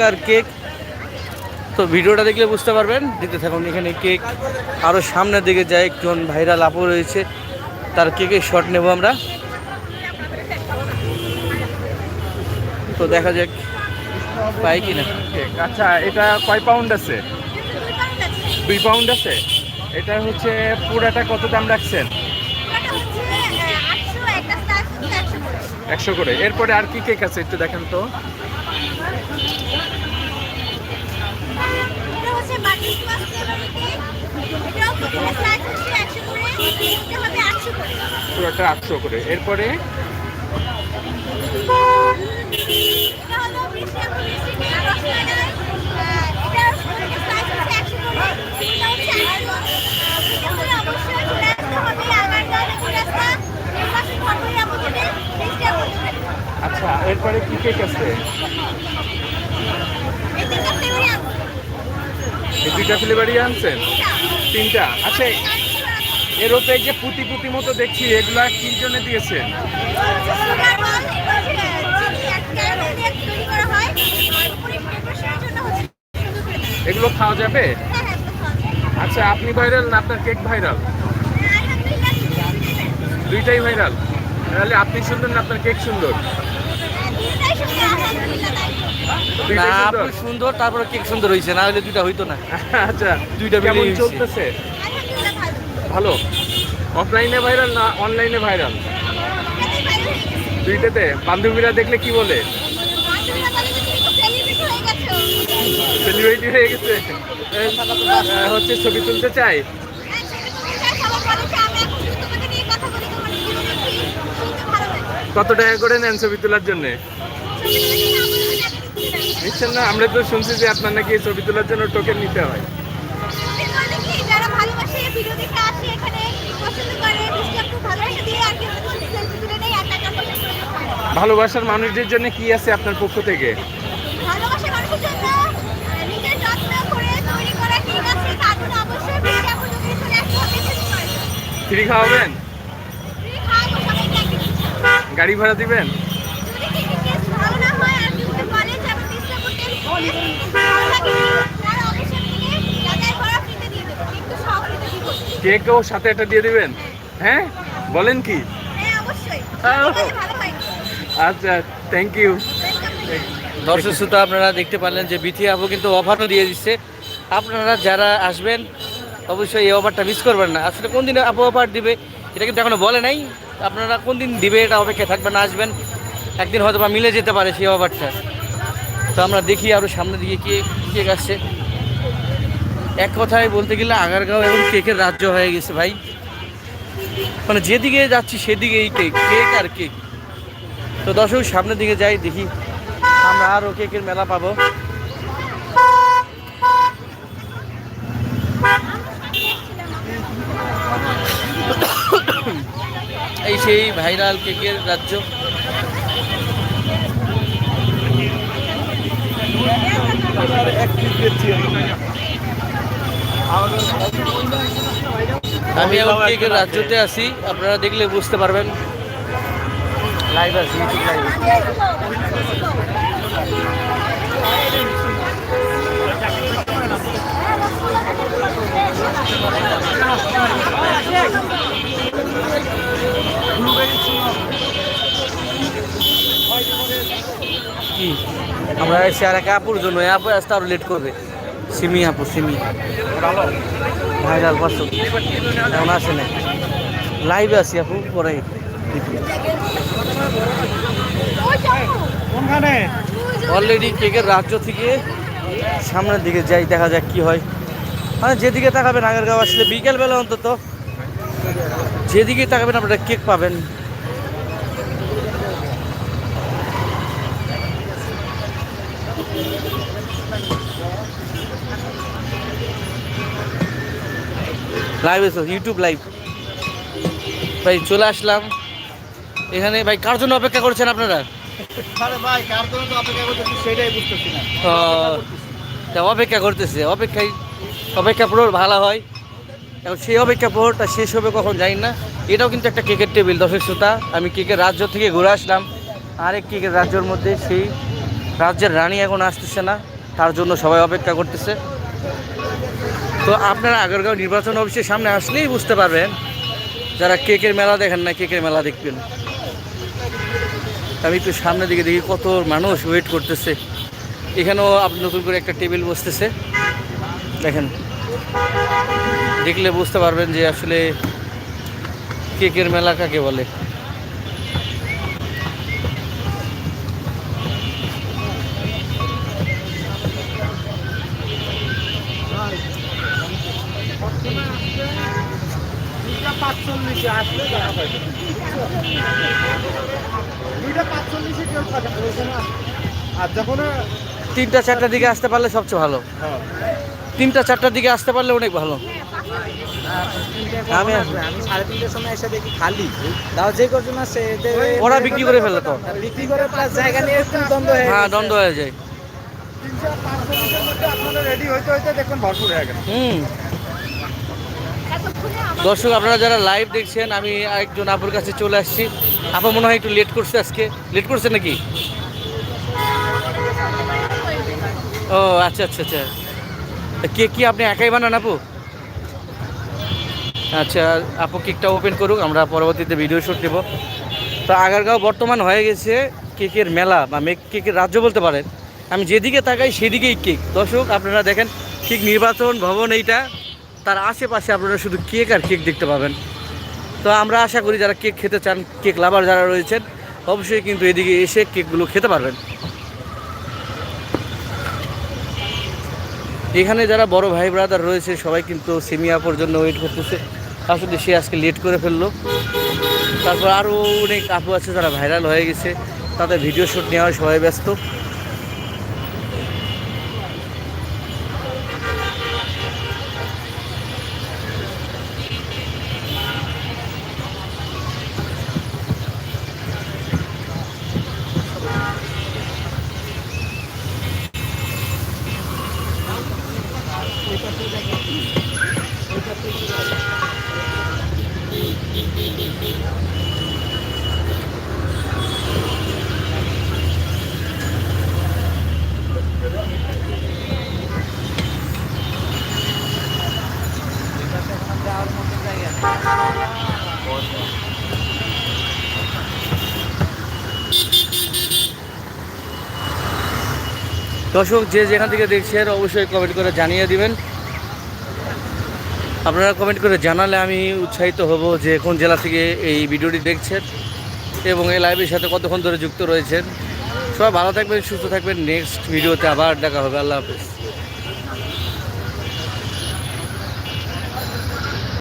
আর cake তো ভিডিওটা দেখলে বুঝতে পারবেন। দিতে থাকুন এখানে কেক আরও সামনের দিকে যায় একজন ভাইরাল আপু রয়েছে। তার কেকের শট নেব আমরা। তো দেখা যাক পাই কিনা। কেক আচ্ছা এটা কয় পাউন্ড আছে? দুই পাউন্ড আছে? এটা হচ্ছে পুরাটা কত দাম রাখছেন? একশো করে। এরপরে আর কি কেক আছে একটু দেখেন তো। পুরোটা আটশো করে। এরপরে? আচ্ছা এরপরে কি কেক আছে দুইটা ফ্লেভারই আনছেন? তিনটা। আচ্ছা এর ওপরে যে পুঁতি পুঁতি মতো দেখছি এগুলা কি জন্য দিয়েছে? এগুলো খাওয়া যাবে? আচ্ছা আপনি ভাইরাল না আপনার কেক ভাইরাল? দুইটাই ভাইরাল। তাহলে আপনি সুন্দর না আপনার কেক সুন্দর? না সুন্দর? আপনি সুন্দর তারপরে কেক সুন্দর হয়েছে না হলে দুইটা হইতো না। আচ্ছা দুইটা চলতেছে? ভালো? অফলাইনে ভাইরাল না অনলাইনে ভাইরাল দুইটাতে? বান্ধবীরা দেখলে কি বলে? সেলিব্রিটি হয়ে গেছে। হচ্ছে ছবি তুলতে চাই। কত টাকা করে নেন ছবি তোলার জন্য? নিচ্ছেন না? আমরা তো শুনছি যে আপনার নাকি ছবি তোলার জন্য টোকেন নিতে হয়। ভালোবাসার মানুষদের জন্য কি আছে আপনার পক্ষ থেকে? ফ্রি খাওয়াবেন? গাড়ি ভাড়া নিজের যত্ন করে তৈরি করা ঠিক আছে তার জন্য অবশ্যই মিষ্টি আপু যদি চলে আসতে হবে সেটা করে। ফ্রি খাওয়াবেন ফ্রি খাওয়াবো সবাইকে একদিন। গাড়ি ভাড়া দিবেন যদি কিছু টেস্ট ভালো না হয় আর কি হতে পারে যেমন চেষ্টা করতে ভালো লাগে তারা অবশ্যই থেকে যাতায়াত করা ফ্রিতে দিয়ে দেবো কিন্তু সব ফ্রিতে দিব কেকও সাথে একটা দিয়ে দিবেন? হ্যাঁ? বলেন কি? হ্যাঁ হয়। আচ্ছা থ্যাংক ইউ দর্শক শ্রোতা আপনারা দেখতে পারলেন যে বিথি আপু কিন্তু অফারও দিয়ে দিচ্ছে। আপনারা যারা আসবেন অবশ্যই এই অফারটা মিস করবেন না। আসলে কোন দিন আপু অফার দিবে এটা কিন্তু এখনও বলে নাই। আপনারা কোন দিন দিবে এটা অপেক্ষা থাকবেন আসবেন। একদিন হয়তো বা মিলে যেতে পারে সেই অফারটা তো আমরা দেখি আরও সামনের দিকে কে কে আসছে। এক কথায় বলতে গেলে আগারগাঁও এবং কেকের রাজ্য হয়ে গেছে ভাই। মানে যেদিকে যাচ্ছি সেদিকে এই কেক কেক আর কেক। তো দর্শক, সামনের দিকে যাই, দেখি আমরা আরও কেকের মেলা পাবো। এই সেই ভাইরাল কেকের রাজ্য। আমি এখন কেকের রাজ্যতে আছি আপনারা দেখলে বুঝতে পারবেন। লাইভ আছি ইউটিউব লাইভ আমরা এসে আর এক আপুর জন্য আপু আসতে আরও লেট করবে। সিমি আপু সিমি ভাইরাল পাঁচশো এমন আসে না লাইভে আছি আপু পরে অলরেডি কেকের রাজ্য থেকে সামনের দিকে যাই দেখা যাক কি হয়। মানে যেদিকে তাকাবেন আগেরগাঁও আসলে বিকেলবেলা অন্তত যেদিকে তাকাবেন আপনারা কেক পাবেন। লাইভ এসো ইউটিউব লাইভ ভাই চলে আসলাম। এখানে ভাই কার জন্য অপেক্ষা করছেন আপনারা? অপেক্ষা করতেছি অপেক্ষায় অপেক্ষা পুরো ভালো হয়। এখন সেই অপেক্ষা পুরোটা শেষ হবে কখন জানি না। এটাও কিন্তু একটা কেকের টেবিল দর্শক শ্রোতা। আমি কেকের রাজ্য থেকে ঘুরে আসলাম। আরেক কেকের রাজ্যের মধ্যে সেই রাজ্যের রানী এখন আসতেছে না। তার জন্য সবাই অপেক্ষা করতেছে। তো আপনারা আগারগাঁও নির্বাচন অফিসের সামনে আসলেই বুঝতে পারবেন যারা কেকের মেলা দেখেন না, কেকের মেলা দেখবেন। আমি একটু সামনের দিকে দেখি কত মানুষ ওয়েট করতেছে। এখানেও আপনি নতুন করে একটা টেবিল বসতেছে। দেখেন, দেখলে বুঝতে পারবেন যে আসলে কেকের মেলা কাকে বলে। পাঁচচল্লিশে আসলে দেখা পাইবে। দুইটা পাঁচচল্লিশে কেউ থাকে না, আর যখন তিনটা চারটার দিকে আসতে পারলে সবচেয়ে ভালো। হ্যাঁ। তিনটা চারটার দিকে আসতে পারলে অনেক ভালো। আমি আমি আমি সাড়ে তিনটের সময় এসে দেখি খালি। তাও যে কজন আছে এদের ওরা বিক্রি করে ফেলে তো। বিক্রি করে প্লাস জায়গা নিয়ে একটু দ্বন্দ্ব হয়ে হ্যাঁ গেছে। দ্বন্দ্ব হয়ে যায়। মধ্যে রেডি হইতে হইতে দেখবেন ভরপুর হয়ে গেল হুম। দর্শক, আপনারা যারা লাইভ দেখছেন, আমি একজন আপুর কাছে চলে আসছি। আপা, মনে হয় একটু লেট করছে আজকে। লেট করছে নাকি? ও আচ্ছা আচ্ছা আচ্ছা। কেক কি আপনি একাই বানান আপু? আচ্ছা আপু, কেকটা ওপেন করুক, আমরা পরবর্তীতে ভিডিও শ্যুট দেবো। তো আগারগাঁও বর্তমান হয়ে গেছে কেকের মেলা, বা মেক, কেকের রাজ্য বলতে পারেন। আমি যেদিকে তাকাই সেদিকেই কেক। দর্শক, আপনারা দেখেন, ঠিক নির্বাচন ভবন এইটা। তার আশেপাশে আপনারা শুধু কেক আর কেক দেখতে পাবেন। তো আমরা আশা করি যারা কেক খেতে চান, কেক লাভার যারা রয়েছেন, অবশ্যই কিন্তু এদিকে এসে কেকগুলো খেতে পারবেন। এখানে যারা বড় ভাই ব্রাদার রয়েছে, সবাই কিন্তু সেমিয়াপোর জন্য ওয়েট করতেছে। আসলে সে আজকে লেট করে ফেলল। তারপর আরও অনেক আপু আছে যারা ভাইরাল হয়ে গেছে, তাদের ভিডিও শ্যুট নেওয়ায় সবাই ব্যস্ত। দর্শক যে যেখান থেকে দেখছেন অবশ্যই কমেন্ট করে জানিয়ে দিবেন। আপনারা কমেন্ট করে জানালে আমি উৎসাহিত হব যে কোন জেলা থেকে এই ভিডিওটি দেখছেন এবং এই লাইভের সাথে কতক্ষণ ধরে যুক্ত রয়েছেন। সবাই ভালো থাকবেন, সুস্থ থাকবেন। নেক্সট ভিডিওতে আবার দেখা হবে। আল্লাহ হাফেজ।